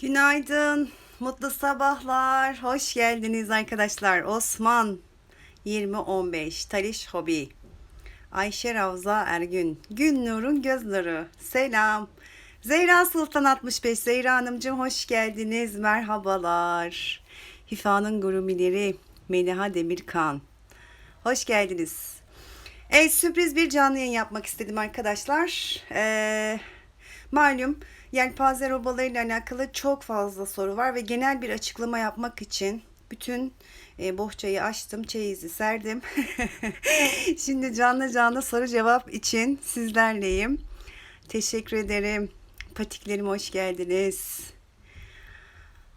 Günaydın, mutlu sabahlar. Hoş geldiniz arkadaşlar. Osman 2015 Taliş Hobi. Ayşe Ravza Ergün. Gün Nur'un göz nuru. Selam. Zehra Sultan 65. Zehra Hanımcığım hoş geldiniz. Merhabalar. Hifa'nın gurumileri. Meliha Demirkan. Hoş geldiniz. Evet sürpriz bir canlı yayın yapmak istedim arkadaşlar. Ee, malum yelpaze robalarıyla alakalı çok fazla soru var ve genel bir açıklama yapmak için bütün e, bohçayı açtım, çeyizi serdim. Şimdi canlı canlı soru cevap için sizlerleyim. Teşekkür ederim. Patiklerim hoş geldiniz.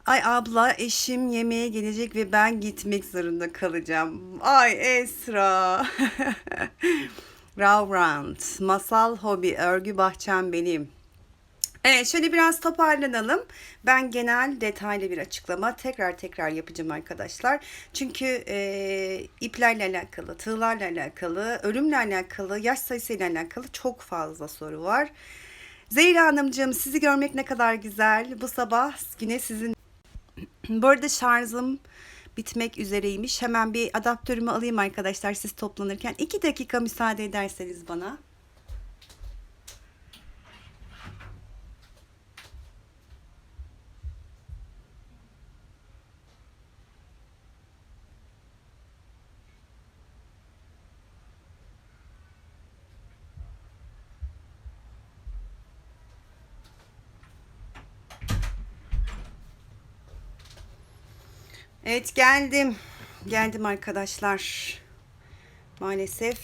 Ay abla eşim yemeğe gelecek ve ben gitmek zorunda kalacağım. Ay Esra. Ravrand. Masal hobi. Örgü bahçem benim. Evet şöyle biraz toparlanalım. Ben genel detaylı bir açıklama tekrar tekrar yapacağım arkadaşlar. Çünkü e, iplerle alakalı, tığlarla alakalı, ölümle alakalı, yaş sayısıyla alakalı çok fazla soru var. Zeyra Hanımcığım sizi görmek ne kadar güzel. Bu sabah yine sizin bu arada şarjım bitmek üzereymiş. Hemen bir adaptörümü alayım arkadaşlar siz toplanırken. 2 dakika müsaade ederseniz bana. Evet geldim. Geldim arkadaşlar. Maalesef.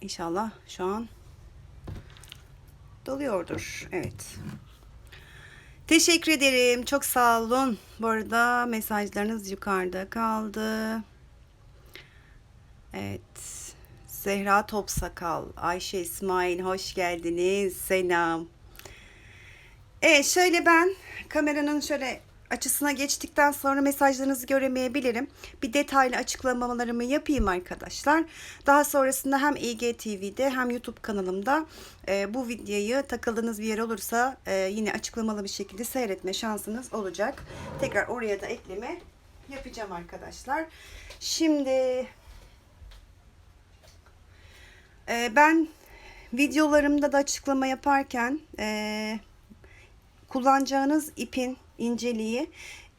İnşallah şu an doluyordur. Evet. Teşekkür ederim. Çok sağ olun. Bu arada mesajlarınız yukarıda kaldı. Evet. Zehra Topsakal, Ayşe İsmail hoş geldiniz. Selam. Evet şöyle ben kameranın şöyle açısına geçtikten sonra mesajlarınızı göremeyebilirim. Bir detaylı açıklamalarımı yapayım arkadaşlar. Daha sonrasında hem IGTV'de hem YouTube kanalımda e, bu videoyu takıldığınız bir yer olursa e, yine açıklamalı bir şekilde seyretme şansınız olacak. Tekrar oraya da ekleme yapacağım arkadaşlar. Şimdi e, ben videolarımda da açıklama yaparken e, kullanacağınız ipin inceliği,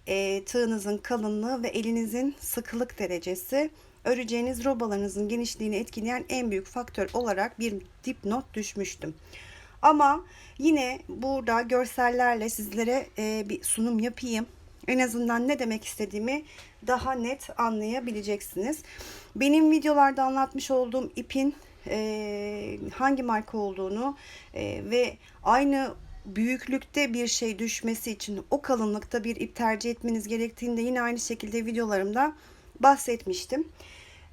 e, tığınızın kalınlığı ve elinizin sıkılık derecesi öreceğiniz robalarınızın genişliğini etkileyen en büyük faktör olarak bir dipnot düşmüştüm. Ama yine burada görsellerle sizlere e, bir sunum yapayım. En azından ne demek istediğimi daha net anlayabileceksiniz. Benim videolarda anlatmış olduğum ipin e, hangi marka olduğunu e, ve aynı büyüklükte bir şey düşmesi için o kalınlıkta bir ip tercih etmeniz gerektiğinde yine aynı şekilde videolarımda bahsetmiştim.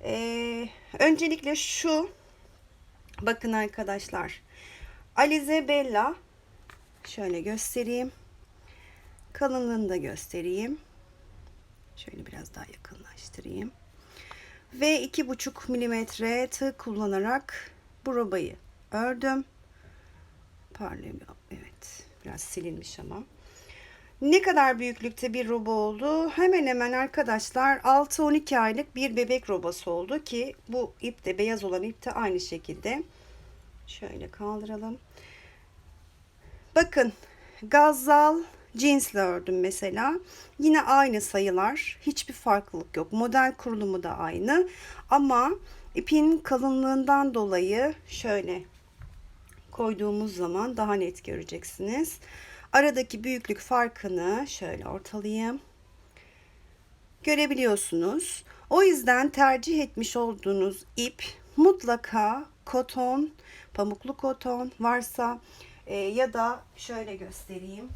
Ee, öncelikle şu bakın arkadaşlar Alize Bella şöyle göstereyim. Kalınlığını da göstereyim. Şöyle biraz daha yakınlaştırayım. Ve iki buçuk milimetre tığ kullanarak bu robayı ördüm parlıyor. Evet. Biraz silinmiş ama. Ne kadar büyüklükte bir robo oldu? Hemen hemen arkadaşlar 6-12 aylık bir bebek robosu oldu ki bu ip de beyaz olan ip de aynı şekilde. Şöyle kaldıralım. Bakın gazal cinsle ördüm mesela. Yine aynı sayılar. Hiçbir farklılık yok. Model kurulumu da aynı. Ama ipin kalınlığından dolayı şöyle koyduğumuz zaman daha net göreceksiniz. Aradaki büyüklük farkını şöyle ortalayayım. Görebiliyorsunuz. O yüzden tercih etmiş olduğunuz ip mutlaka koton, pamuklu koton varsa e, ya da şöyle göstereyim.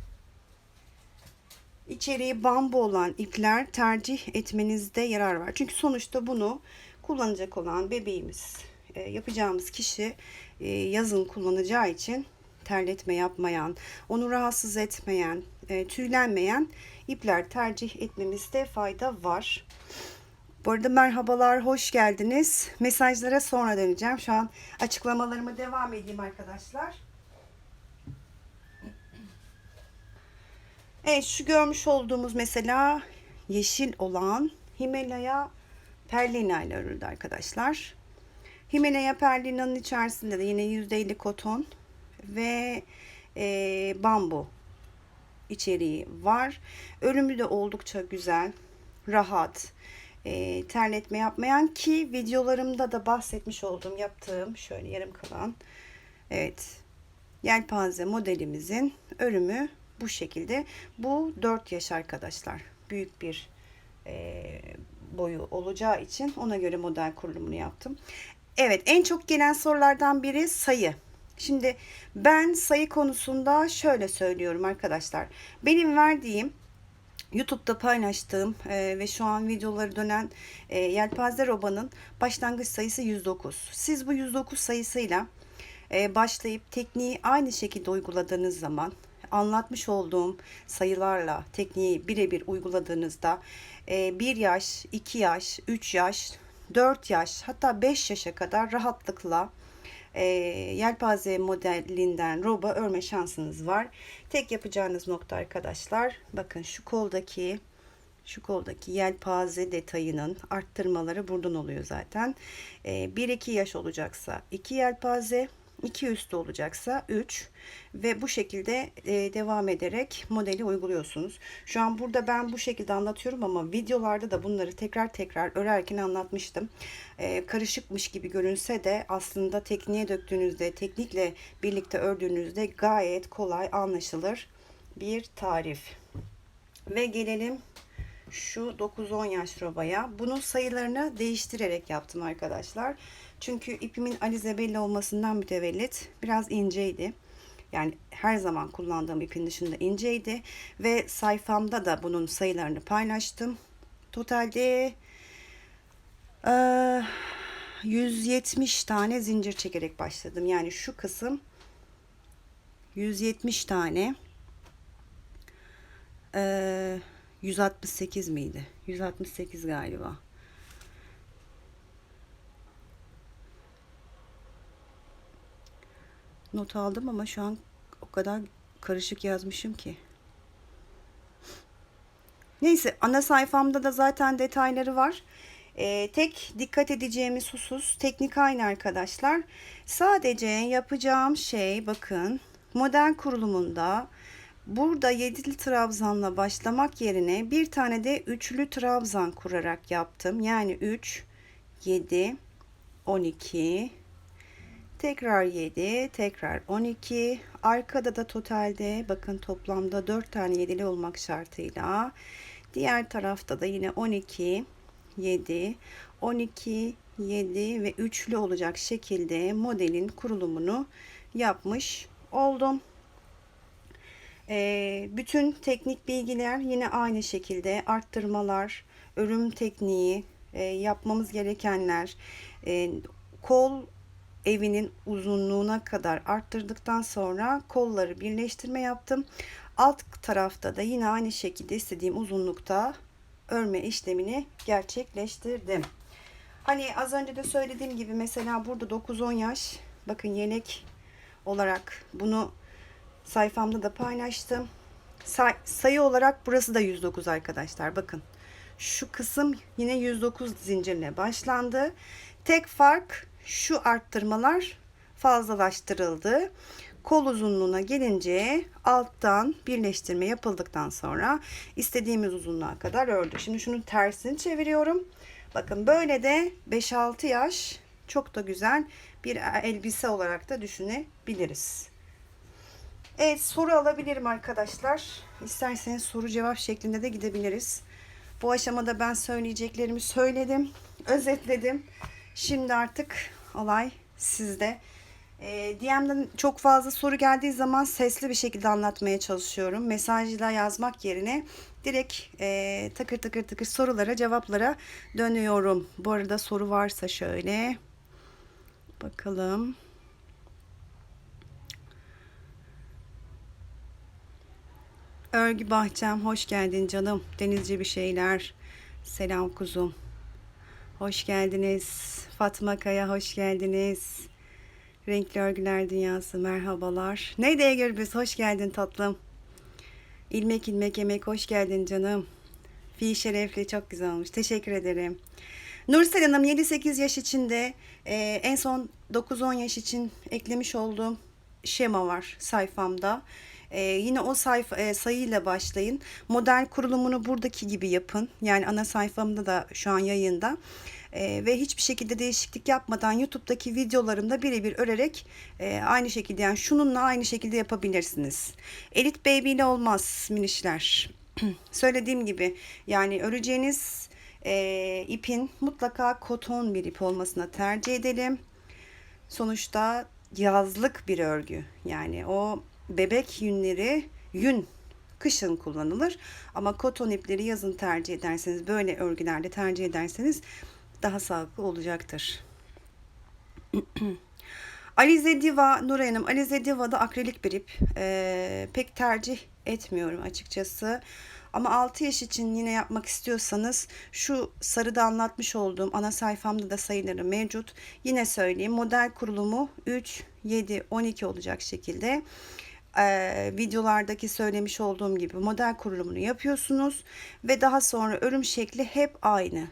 İçeriği bambu olan ipler tercih etmenizde yarar var. Çünkü sonuçta bunu kullanacak olan bebeğimiz, e, yapacağımız kişi e, yazın kullanacağı için terletme yapmayan, onu rahatsız etmeyen, e, tüylenmeyen ipler tercih etmemizde fayda var. Bu arada merhabalar, hoş geldiniz. Mesajlara sonra döneceğim. Şu an açıklamalarıma devam edeyim arkadaşlar. Evet, şu görmüş olduğumuz mesela yeşil olan Himalaya perlina ile örüldü arkadaşlar. Himalaya Perlina'nın içerisinde de yine %50 koton ve e, bambu içeriği var. Örümü de oldukça güzel, rahat, e, terletme yapmayan ki videolarımda da bahsetmiş olduğum yaptığım şöyle yarım kalan evet yelpaze modelimizin örümü bu şekilde. Bu 4 yaş arkadaşlar. Büyük bir e, boyu olacağı için ona göre model kurulumunu yaptım. Evet en çok gelen sorulardan biri sayı. Şimdi ben sayı konusunda şöyle söylüyorum arkadaşlar. Benim verdiğim YouTube'da paylaştığım e, ve şu an videoları dönen e, Yelpaze Roba'nın başlangıç sayısı 109. Siz bu 109 sayısıyla e, başlayıp tekniği aynı şekilde uyguladığınız zaman anlatmış olduğum sayılarla tekniği birebir uyguladığınızda 1 yaş, 2 yaş, 3 yaş, 4 yaş hatta 5 yaşa kadar rahatlıkla e, yelpaze modelinden roba örme şansınız var. Tek yapacağınız nokta arkadaşlar bakın şu koldaki şu koldaki yelpaze detayının arttırmaları buradan oluyor zaten. E, 1-2 yaş olacaksa 2 yelpaze 2 üstü olacaksa 3 ve bu şekilde e, devam ederek modeli uyguluyorsunuz. Şu an burada ben bu şekilde anlatıyorum ama videolarda da bunları tekrar tekrar örerken anlatmıştım. E, karışıkmış gibi görünse de aslında tekniğe döktüğünüzde, teknikle birlikte ördüğünüzde gayet kolay anlaşılır bir tarif. Ve gelelim şu 9-10 yaş robaya. Bunun sayılarını değiştirerek yaptım arkadaşlar. Çünkü ipimin Alizabella olmasından mütevellit biraz inceydi. Yani her zaman kullandığım ipin dışında inceydi. Ve sayfamda da bunun sayılarını paylaştım. Totalde e, 170 tane zincir çekerek başladım. Yani şu kısım 170 tane e, 168 miydi? 168 galiba. Not aldım ama şu an o kadar karışık yazmışım ki. Neyse ana sayfamda da zaten detayları var. Ee, tek dikkat edeceğimiz husus teknik aynı arkadaşlar. Sadece yapacağım şey bakın model kurulumunda burada yedili trabzanla başlamak yerine bir tane de üçlü trabzan kurarak yaptım. Yani 3, 7, 12, tekrar 7, tekrar 12. Arkada da totalde bakın toplamda 4 tane yedili olmak şartıyla diğer tarafta da yine 12, 7, 12, 7 ve üçlü olacak şekilde modelin kurulumunu yapmış oldum. Ee, bütün teknik bilgiler yine aynı şekilde arttırmalar, örüm tekniği, e, yapmamız gerekenler, e, kol evinin uzunluğuna kadar arttırdıktan sonra kolları birleştirme yaptım. Alt tarafta da yine aynı şekilde istediğim uzunlukta örme işlemini gerçekleştirdim. Hani az önce de söylediğim gibi mesela burada 9-10 yaş bakın yelek olarak bunu sayfamda da paylaştım. Say sayı olarak burası da 109 arkadaşlar. Bakın şu kısım yine 109 zincirle başlandı. Tek fark şu arttırmalar fazlalaştırıldı. Kol uzunluğuna gelince alttan birleştirme yapıldıktan sonra istediğimiz uzunluğa kadar ördük. Şimdi şunun tersini çeviriyorum. Bakın böyle de 5-6 yaş çok da güzel bir elbise olarak da düşünebiliriz. Evet soru alabilirim arkadaşlar. İsterseniz soru cevap şeklinde de gidebiliriz. Bu aşamada ben söyleyeceklerimi söyledim, özetledim. Şimdi artık olay sizde. E, DM'den çok fazla soru geldiği zaman sesli bir şekilde anlatmaya çalışıyorum. Mesajla yazmak yerine direkt e, takır takır takır sorulara cevaplara dönüyorum. Bu arada soru varsa şöyle bakalım. Örgü Bahçem hoş geldin canım. Denizci bir şeyler. Selam kuzum. Hoş geldiniz. Fatma Kaya hoş geldiniz. Renkli Örgüler Dünyası merhabalar. Neydi Egür biz? Hoş geldin tatlım. İlmek ilmek yemek hoş geldin canım. Fi şerefli çok güzel olmuş. Teşekkür ederim. Nursel Hanım 7-8 yaş içinde e, en son 9-10 yaş için eklemiş olduğum şema var sayfamda. E, yine o sayfa e, sayıyla başlayın. Model kurulumunu buradaki gibi yapın. Yani ana sayfamda da şu an yayında. E, ve hiçbir şekilde değişiklik yapmadan YouTube'daki videolarımda birebir örerek e, aynı şekilde yani şununla aynı şekilde yapabilirsiniz. Elit Baby ile olmaz minişler. Söylediğim gibi yani öreceğiniz e, ipin mutlaka koton bir ip olmasına tercih edelim. Sonuçta yazlık bir örgü. Yani o bebek yünleri yün kışın kullanılır ama koton ipleri yazın tercih ederseniz böyle örgülerde tercih ederseniz daha sağlıklı olacaktır. Alize Diva Nuray Hanım Alize Diva'da akrilik bir ip Ee, pek tercih etmiyorum açıkçası. Ama 6 yaş için yine yapmak istiyorsanız şu sarıda anlatmış olduğum ana sayfamda da sayıları mevcut. Yine söyleyeyim model kurulumu 3, 7, 12 olacak şekilde e, videolardaki söylemiş olduğum gibi model kurulumunu yapıyorsunuz ve daha sonra örüm şekli hep aynı.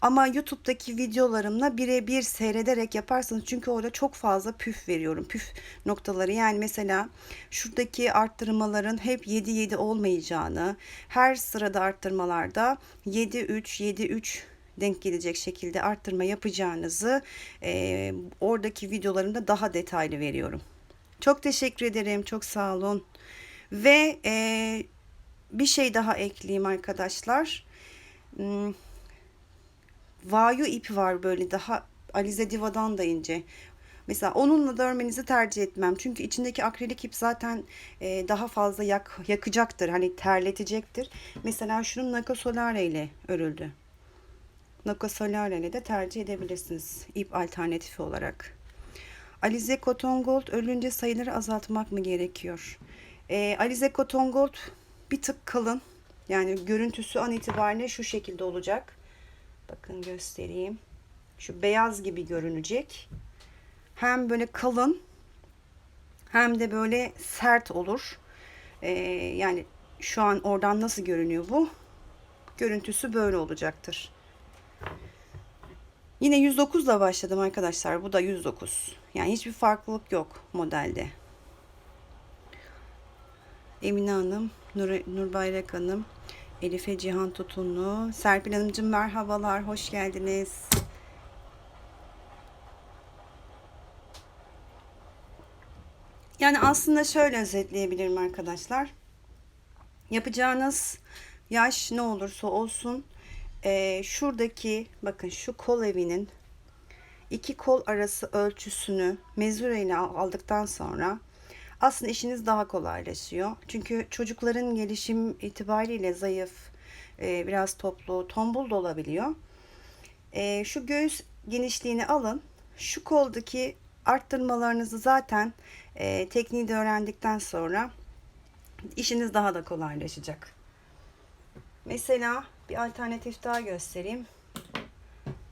Ama YouTube'daki videolarımla birebir seyrederek yaparsanız çünkü orada çok fazla püf veriyorum. Püf noktaları yani mesela şuradaki arttırmaların hep 7-7 olmayacağını, her sırada arttırmalarda 7-3, 7-3 denk gelecek şekilde arttırma yapacağınızı e, oradaki videolarımda daha detaylı veriyorum. Çok teşekkür ederim. Çok sağ olun. Ve e, bir şey daha ekleyeyim arkadaşlar. Hmm, Vayu ipi var böyle daha Alize Diva'dan da ince. Mesela onunla da örmenizi tercih etmem. Çünkü içindeki akrilik ip zaten e, daha fazla yak, yakacaktır. Hani terletecektir. Mesela şunun Naka Solare ile örüldü. Naka Solare ile de tercih edebilirsiniz. ip alternatifi olarak. Alize Cotton Gold ölünce sayıları azaltmak mı gerekiyor? E, Alize Cotton Gold bir tık kalın. Yani görüntüsü an itibariyle şu şekilde olacak. Bakın göstereyim. Şu beyaz gibi görünecek. Hem böyle kalın hem de böyle sert olur. Ee, yani şu an oradan nasıl görünüyor bu? Görüntüsü böyle olacaktır. Yine 109 ile başladım arkadaşlar. Bu da 109. Yani hiçbir farklılık yok modelde. Emine Hanım, Nur, Nur Bayrak Hanım, Elife Cihan Tutunlu, Serpil Hanımcığım merhabalar, hoş geldiniz. Yani aslında şöyle özetleyebilirim arkadaşlar. Yapacağınız yaş ne olursa olsun e, şuradaki bakın şu kol evinin iki kol arası ölçüsünü mezure ile aldıktan sonra aslında işiniz daha kolaylaşıyor. Çünkü çocukların gelişim itibariyle zayıf, e, biraz toplu, tombul da olabiliyor. E, şu göğüs genişliğini alın. Şu koldaki arttırmalarınızı zaten e, tekniği de öğrendikten sonra işiniz daha da kolaylaşacak. Mesela bir alternatif daha göstereyim.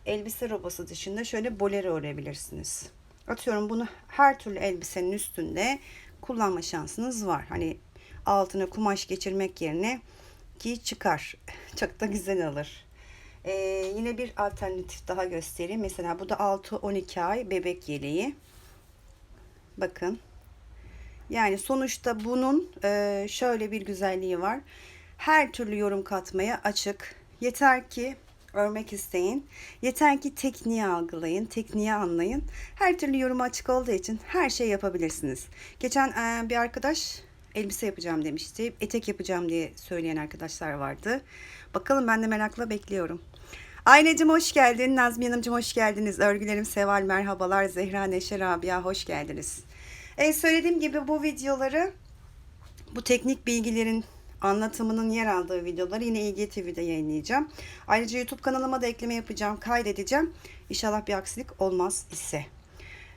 Elbise robası dışında şöyle bolero örebilirsiniz. Atıyorum bunu her türlü elbisenin üstünde kullanma şansınız var. Hani altına kumaş geçirmek yerine ki çıkar. Çok da güzel alır. Ee, yine bir alternatif daha göstereyim. Mesela bu da 6-12 ay bebek yeleği. Bakın. Yani sonuçta bunun e, şöyle bir güzelliği var. Her türlü yorum katmaya açık. Yeter ki örmek isteyin. Yeter ki tekniği algılayın, tekniği anlayın. Her türlü yoruma açık olduğu için her şey yapabilirsiniz. Geçen e, bir arkadaş elbise yapacağım demişti. Etek yapacağım diye söyleyen arkadaşlar vardı. Bakalım ben de merakla bekliyorum. Aynacım hoş geldin. Nazmiye Hanımcım hoş geldiniz. Örgülerim Seval merhabalar. Zehra Neşe Rabia hoş geldiniz. E, söylediğim gibi bu videoları bu teknik bilgilerin anlatımının yer aldığı videoları yine İGTV'de yayınlayacağım. Ayrıca YouTube kanalıma da ekleme yapacağım, kaydedeceğim. İnşallah bir aksilik olmaz ise.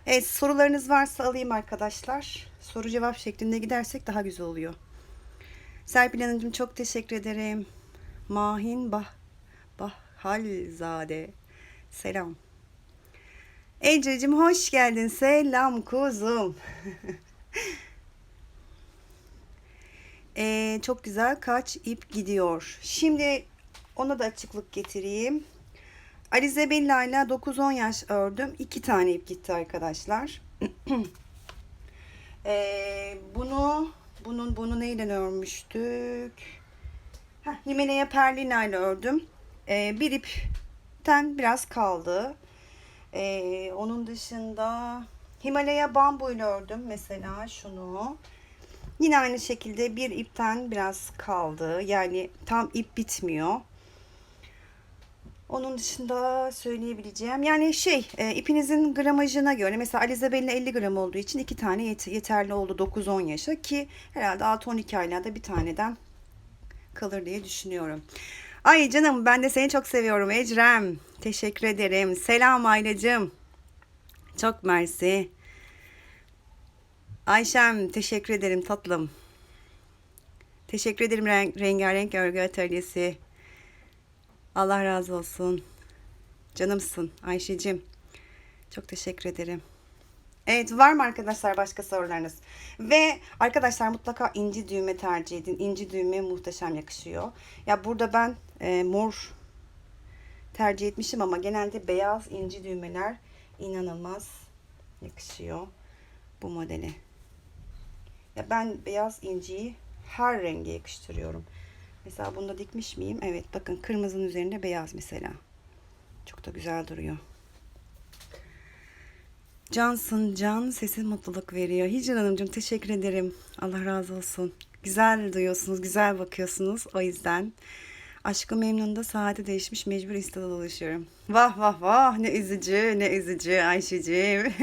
Evet sorularınız varsa alayım arkadaşlar. Soru cevap şeklinde gidersek daha güzel oluyor. Serpil Hanımcığım çok teşekkür ederim. Mahin Bah Bahalzade. Selam. Ececiğim hoş geldin. Selam kuzum. Ee, çok güzel kaç ip gidiyor. Şimdi ona da açıklık getireyim. Alize Bella ile 9-10 yaş ördüm. 2 tane ip gitti arkadaşlar. Ee, bunu bunun bunu neyle örmüştük? Heh, Himalaya Perlina ile ördüm. Ee, bir ipten biraz kaldı. Ee, onun dışında Himalaya bambu ile ördüm mesela şunu. Yine aynı şekilde bir ipten biraz kaldı. Yani tam ip bitmiyor. Onun dışında söyleyebileceğim yani şey e, ipinizin gramajına göre mesela Alizabel'in 50 gram olduğu için iki tane yet- yeterli oldu 9-10 yaşa ki herhalde 6-12 aylarda bir taneden kalır diye düşünüyorum. Ay canım ben de seni çok seviyorum Ecrem. Teşekkür ederim. Selam Aylacığım. Çok mersi. Ayşem teşekkür ederim tatlım. Teşekkür ederim Ren- Rengarenk Örgü Atölyesi. Allah razı olsun. Canımsın Ayşe'cim. Çok teşekkür ederim. Evet var mı arkadaşlar başka sorularınız? Ve arkadaşlar mutlaka inci düğme tercih edin. İnci düğme muhteşem yakışıyor. Ya burada ben e, mor tercih etmişim ama genelde beyaz inci düğmeler inanılmaz yakışıyor bu modele. Ya ben beyaz inciyi her renge yakıştırıyorum. Mesela bunda dikmiş miyim? Evet bakın kırmızının üzerinde beyaz mesela. Çok da güzel duruyor. Cansın can sesi mutluluk veriyor. Hicran Hanımcığım teşekkür ederim. Allah razı olsun. Güzel duyuyorsunuz, güzel bakıyorsunuz. O yüzden aşkı memnunda saati değişmiş mecbur istada dolaşıyorum. Vah vah vah ne üzücü ne üzücü Ayşe'ciğim.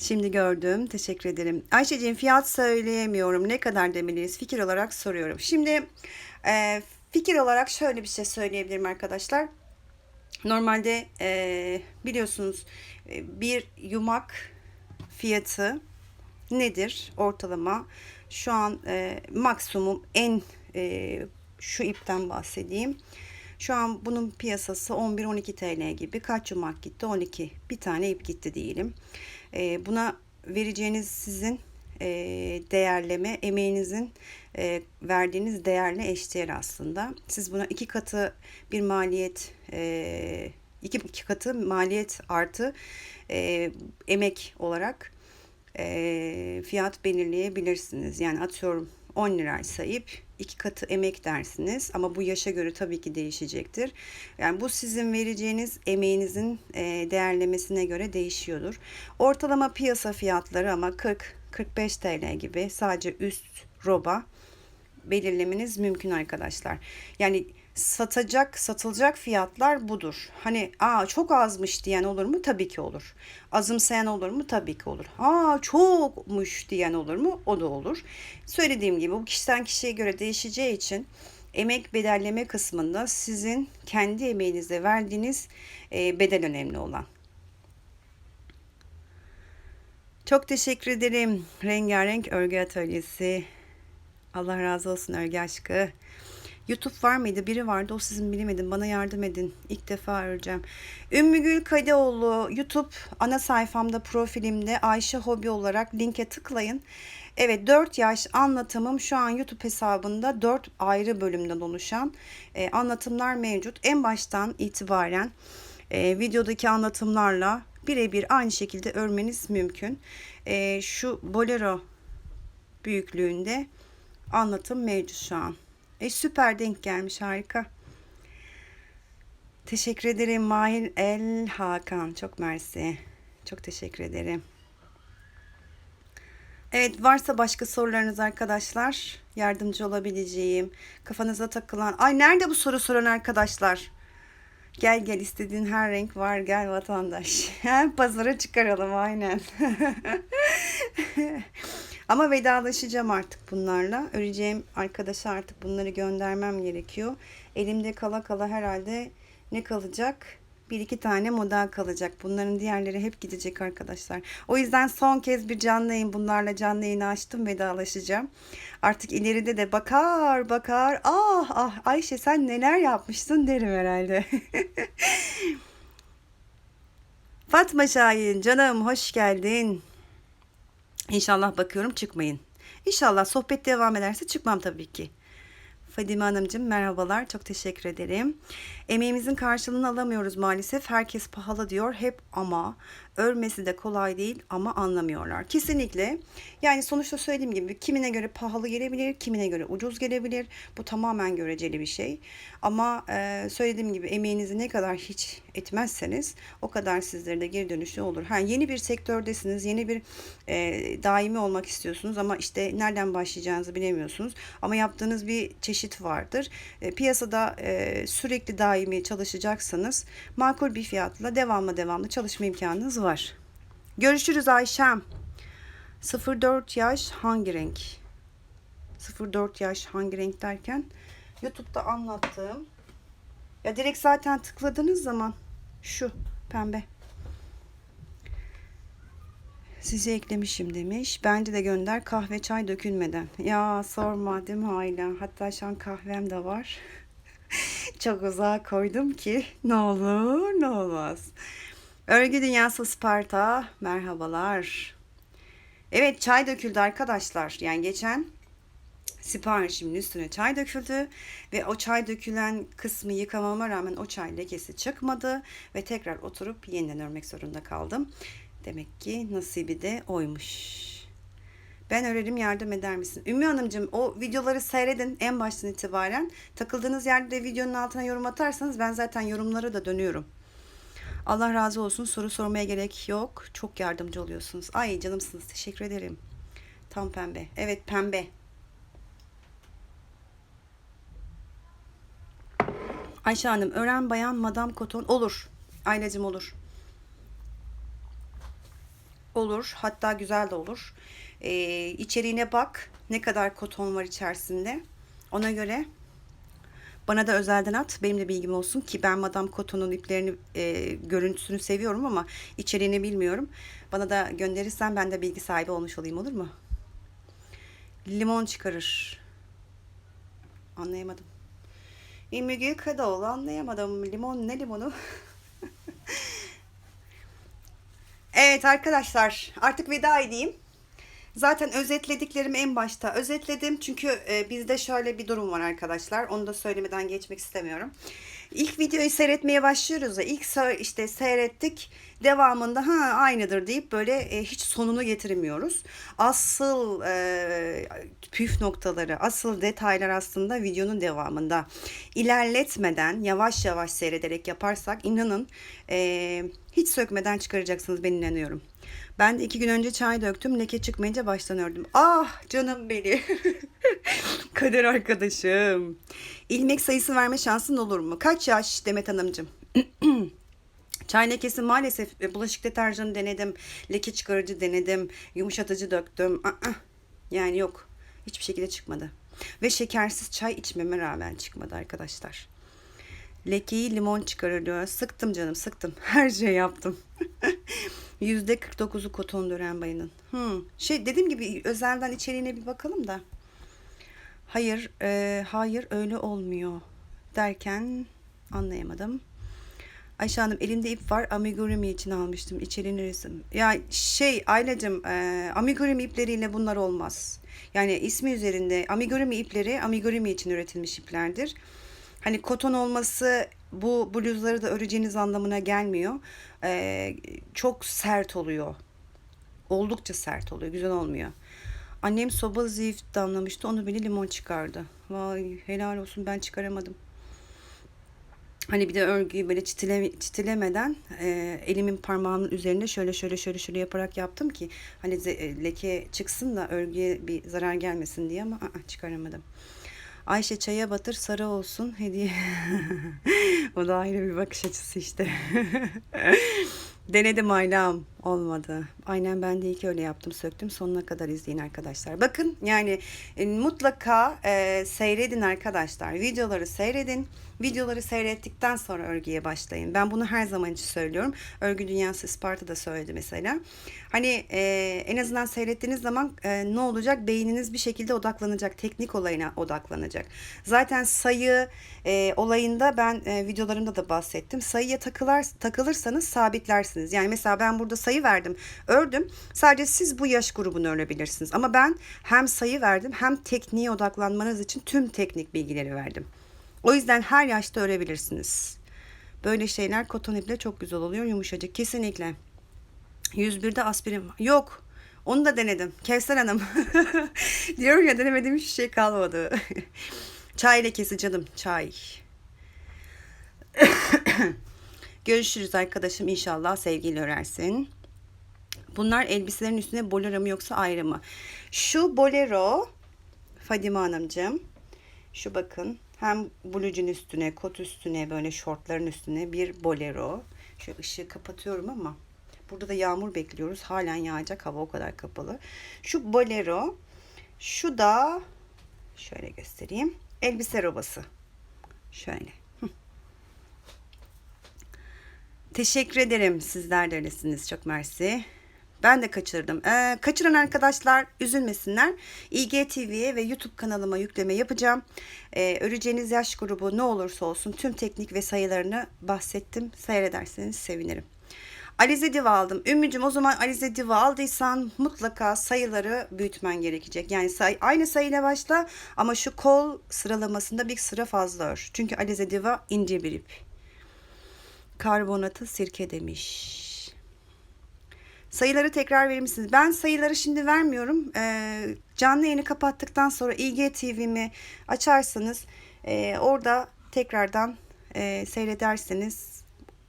Şimdi gördüm. Teşekkür ederim. Ayşe'ciğim fiyat söyleyemiyorum. Ne kadar demeliyiz? Fikir olarak soruyorum. Şimdi e, fikir olarak şöyle bir şey söyleyebilirim arkadaşlar. Normalde e, biliyorsunuz e, bir yumak fiyatı nedir ortalama? Şu an e, maksimum en e, şu ipten bahsedeyim. Şu an bunun piyasası 11-12 TL gibi. Kaç yumak gitti? 12. Bir tane ip gitti diyelim. E, buna vereceğiniz sizin e, değerleme, emeğinizin e, verdiğiniz değerle eşdeğer aslında. Siz buna iki katı bir maliyet, e, iki, iki katı maliyet artı e, emek olarak e, fiyat belirleyebilirsiniz. Yani atıyorum 10 liraysa ip iki katı emek dersiniz ama bu yaşa göre tabii ki değişecektir. Yani bu sizin vereceğiniz emeğinizin e, değerlemesine göre değişiyordur. Ortalama piyasa fiyatları ama 40-45 TL gibi sadece üst roba belirlemeniz mümkün arkadaşlar. Yani satacak satılacak fiyatlar budur. Hani aa çok azmış diyen olur mu? Tabii ki olur. Azımsayan olur mu? Tabii ki olur. Aa çokmuş diyen olur mu? O da olur. Söylediğim gibi bu kişiden kişiye göre değişeceği için emek bedelleme kısmında sizin kendi emeğinize verdiğiniz bedel önemli olan. Çok teşekkür ederim. Rengarenk Örgü Atölyesi. Allah razı olsun örgü aşkı. YouTube var mıydı? Biri vardı. O sizin bilemedim. Bana yardım edin. İlk defa öreceğim. Ümmü Gül Kadeoğlu YouTube ana sayfamda profilimde Ayşe Hobi olarak linke tıklayın. Evet 4 yaş anlatımım şu an YouTube hesabında 4 ayrı bölümden oluşan e, anlatımlar mevcut. En baştan itibaren e, videodaki anlatımlarla birebir aynı şekilde örmeniz mümkün. E, şu bolero büyüklüğünde anlatım mevcut şu an. E süper denk gelmiş harika. Teşekkür ederim Mahir El Hakan. Çok mersi. Çok teşekkür ederim. Evet varsa başka sorularınız arkadaşlar yardımcı olabileceğim. Kafanıza takılan. Ay nerede bu soru soran arkadaşlar? Gel gel istediğin her renk var gel vatandaş. Pazara çıkaralım aynen. Ama vedalaşacağım artık bunlarla. Öreceğim arkadaşa artık bunları göndermem gerekiyor. Elimde kala kala herhalde ne kalacak? Bir iki tane model kalacak. Bunların diğerleri hep gidecek arkadaşlar. O yüzden son kez bir canlı yayın bunlarla canlı yayını açtım. Vedalaşacağım. Artık ileride de bakar bakar. Ah ah Ayşe sen neler yapmıştın derim herhalde. Fatma Şahin canım hoş geldin. İnşallah bakıyorum çıkmayın. İnşallah sohbet devam ederse çıkmam tabii ki. Fadime Hanımcığım merhabalar. Çok teşekkür ederim. Emeğimizin karşılığını alamıyoruz maalesef. Herkes pahalı diyor hep ama örmesi de kolay değil ama anlamıyorlar. Kesinlikle. Yani sonuçta söylediğim gibi kimine göre pahalı gelebilir, kimine göre ucuz gelebilir. Bu tamamen göreceli bir şey. Ama e, söylediğim gibi emeğinizi ne kadar hiç etmezseniz o kadar sizlere de geri dönüşü olur. Ha, yeni bir sektördesiniz, yeni bir e, daimi olmak istiyorsunuz ama işte nereden başlayacağınızı bilemiyorsunuz. Ama yaptığınız bir çeşit vardır. E, piyasada e, sürekli daimi çalışacaksanız makul bir fiyatla devamlı devamlı çalışma imkanınız var. Görüşürüz Ayşem. 04 yaş hangi renk? 04 yaş hangi renk derken YouTube'da anlattığım ya direkt zaten tıkladığınız zaman şu pembe. Sizi eklemişim demiş. Bence de gönder kahve çay dökülmeden. Ya sorma değil mi Ayla? Hatta şu an kahvem de var. Çok uzağa koydum ki ne olur ne olmaz. Örgü Dünyası Sparta merhabalar. Evet çay döküldü arkadaşlar. Yani geçen siparişimin üstüne çay döküldü ve o çay dökülen kısmı yıkamama rağmen o çay lekesi çıkmadı ve tekrar oturup yeniden örmek zorunda kaldım. Demek ki nasibi de oymuş. Ben örerim yardım eder misin? Ümmü Hanımcığım o videoları seyredin en baştan itibaren. Takıldığınız yerde de videonun altına yorum atarsanız ben zaten yorumlara da dönüyorum. Allah razı olsun soru sormaya gerek yok. Çok yardımcı oluyorsunuz. Ay canımsınız teşekkür ederim. Tam pembe. Evet pembe. Ayşe Hanım öğren bayan madam koton olur. Aylacım olur. Olur. Hatta güzel de olur. Ee, içeriğine bak. Ne kadar koton var içerisinde. Ona göre bana da özelden at. Benim de bilgim olsun ki ben Madame Coton'un iplerini e, görüntüsünü seviyorum ama içeriğini bilmiyorum. Bana da gönderirsen ben de bilgi sahibi olmuş olayım olur mu? Limon çıkarır. Anlayamadım. İmrigi Kadıoğlu anlayamadım. Limon ne limonu? evet arkadaşlar artık veda edeyim. Zaten özetlediklerimi en başta özetledim. Çünkü e, bizde şöyle bir durum var arkadaşlar. Onu da söylemeden geçmek istemiyorum. İlk videoyu seyretmeye başlıyoruz da ilk işte seyrettik. Devamında ha aynıdır deyip böyle e, hiç sonunu getiremiyoruz. Asıl e, püf noktaları, asıl detaylar aslında videonun devamında. İlerletmeden yavaş yavaş seyrederek yaparsak inanın e, hiç sökmeden çıkaracaksınız ben inanıyorum. Ben de iki gün önce çay döktüm. Leke çıkmayınca baştan ördüm. Ah canım beni. Kader arkadaşım. İlmek sayısı verme şansın olur mu? Kaç yaş Demet Hanımcığım? Çay lekesi maalesef e, bulaşık deterjanı denedim. Leke çıkarıcı denedim. Yumuşatıcı döktüm. Aa, yani yok. Hiçbir şekilde çıkmadı. Ve şekersiz çay içmeme rağmen çıkmadı arkadaşlar. Lekeyi limon çıkarıyor. Sıktım canım sıktım. Her şey yaptım. %49'u koton dören bayının. Hmm. Şey dediğim gibi özelden içeriğine bir bakalım da. Hayır, e, hayır öyle olmuyor derken anlayamadım. Ayşe Hanım elimde ip var amigurumi için almıştım içeriğini resim. Ya şey Aylacığım e, amigurumi ipleriyle bunlar olmaz. Yani ismi üzerinde amigurumi ipleri amigurumi için üretilmiş iplerdir. Hani koton olması bu bluzları da öreceğiniz anlamına gelmiyor. Ee, çok sert oluyor. Oldukça sert oluyor. Güzel olmuyor. Annem soba zift damlamıştı. Onu bile limon çıkardı. Vay helal olsun ben çıkaramadım. Hani bir de örgüyü böyle çitile, çitilemeden e, elimin parmağının üzerinde şöyle şöyle şöyle şöyle yaparak yaptım ki hani e, leke çıksın da örgüye bir zarar gelmesin diye ama aa, çıkaramadım. Ayşe çaya batır sarı olsun hediye. o da ayrı bir bakış açısı işte. Denedim Aylam. Olmadı. Aynen ben de ilk öyle yaptım. Söktüm. Sonuna kadar izleyin arkadaşlar. Bakın yani e, mutlaka e, seyredin arkadaşlar. Videoları seyredin. Videoları seyrettikten sonra örgüye başlayın. Ben bunu her zaman için söylüyorum. Örgü Dünyası Isparta'da söyledi mesela. Hani e, en azından seyrettiğiniz zaman e, ne olacak? Beyniniz bir şekilde odaklanacak. Teknik olayına odaklanacak. Zaten sayı e, olayında ben e, videolarımda da bahsettim. Sayıya takılar, takılırsanız sabitlersiniz. Yani mesela ben burada sayı sayı verdim. Ördüm. Sadece siz bu yaş grubunu örebilirsiniz. Ama ben hem sayı verdim hem tekniğe odaklanmanız için tüm teknik bilgileri verdim. O yüzden her yaşta örebilirsiniz. Böyle şeyler koton iple çok güzel oluyor. Yumuşacık. Kesinlikle. 101'de aspirin var. Yok. Onu da denedim. Kevser Hanım. Diyorum ya denemediğim hiçbir şey kalmadı. çay lekesi canım. Çay. Görüşürüz arkadaşım. İnşallah sevgiyle örersin. Bunlar elbiselerin üstüne bolero mu yoksa ayrı mı? Şu bolero Fadime Hanımcığım. Şu bakın hem blucun üstüne, kot üstüne, böyle şortların üstüne bir bolero. Şu ışığı kapatıyorum ama burada da yağmur bekliyoruz. Halen yağacak hava o kadar kapalı. Şu bolero. Şu da şöyle göstereyim. Elbise robası. Şöyle. Teşekkür ederim. Sizler de öylesiniz. Çok mersi. Ben de kaçırdım. Ee, kaçıran arkadaşlar üzülmesinler. IGTV'ye ve YouTube kanalıma yükleme yapacağım. Ee, öreceğiniz yaş grubu ne olursa olsun tüm teknik ve sayılarını bahsettim. Seyrederseniz sevinirim. Alize Diva aldım. Ümmücüm o zaman Alize Diva aldıysan mutlaka sayıları büyütmen gerekecek. Yani say, aynı sayıyla başla ama şu kol sıralamasında bir sıra fazla ör. Çünkü Alize Diva ince bir ip. Karbonatı sirke demiş. Sayıları tekrar verir misiniz? Ben sayıları şimdi vermiyorum. Ee, canlı yayını kapattıktan sonra IGTV'mi açarsanız e, orada tekrardan e, seyrederseniz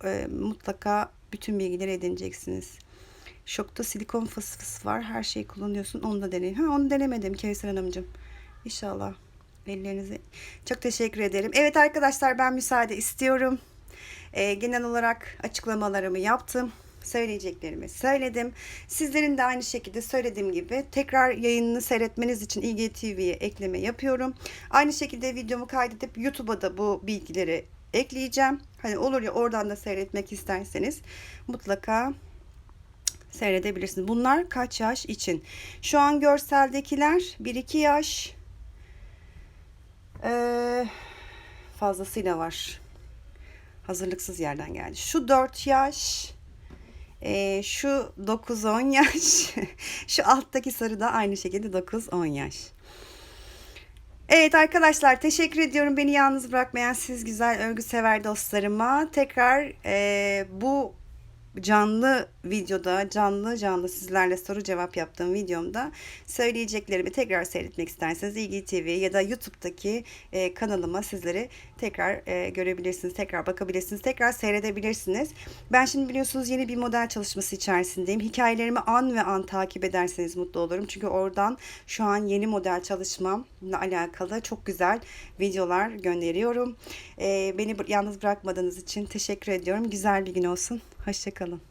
e, mutlaka bütün bilgileri edineceksiniz. Şokta silikon fıs fıs var. Her şeyi kullanıyorsun. Onu da deneyin. Ha, onu denemedim Kevser Hanımcığım. İnşallah. Ellerinize çok teşekkür ederim. Evet arkadaşlar ben müsaade istiyorum. Ee, genel olarak açıklamalarımı yaptım söyleyeceklerimi söyledim. Sizlerin de aynı şekilde söylediğim gibi tekrar yayınını seyretmeniz için IGTV'ye ekleme yapıyorum. Aynı şekilde videomu kaydedip YouTube'a da bu bilgileri ekleyeceğim. Hani olur ya oradan da seyretmek isterseniz mutlaka seyredebilirsiniz. Bunlar kaç yaş için? Şu an görseldekiler 1-2 yaş. Ee, fazlasıyla var. Hazırlıksız yerden geldi. Şu 4 yaş. Ee, şu 9-10 yaş. şu alttaki sarı da aynı şekilde 9-10 yaş. Evet arkadaşlar teşekkür ediyorum beni yalnız bırakmayan siz güzel örgü sever dostlarıma. Tekrar e, bu canlı videoda canlı canlı sizlerle soru cevap yaptığım videomda söyleyeceklerimi tekrar seyretmek isterseniz IGTV ya da YouTube'daki e, kanalıma sizleri tekrar e, görebilirsiniz, tekrar bakabilirsiniz, tekrar seyredebilirsiniz. Ben şimdi biliyorsunuz yeni bir model çalışması içerisindeyim. Hikayelerimi an ve an takip ederseniz mutlu olurum. Çünkü oradan şu an yeni model çalışmamla alakalı çok güzel videolar gönderiyorum. E, beni yalnız bırakmadığınız için teşekkür ediyorum. Güzel bir gün olsun. Hoşçakalın.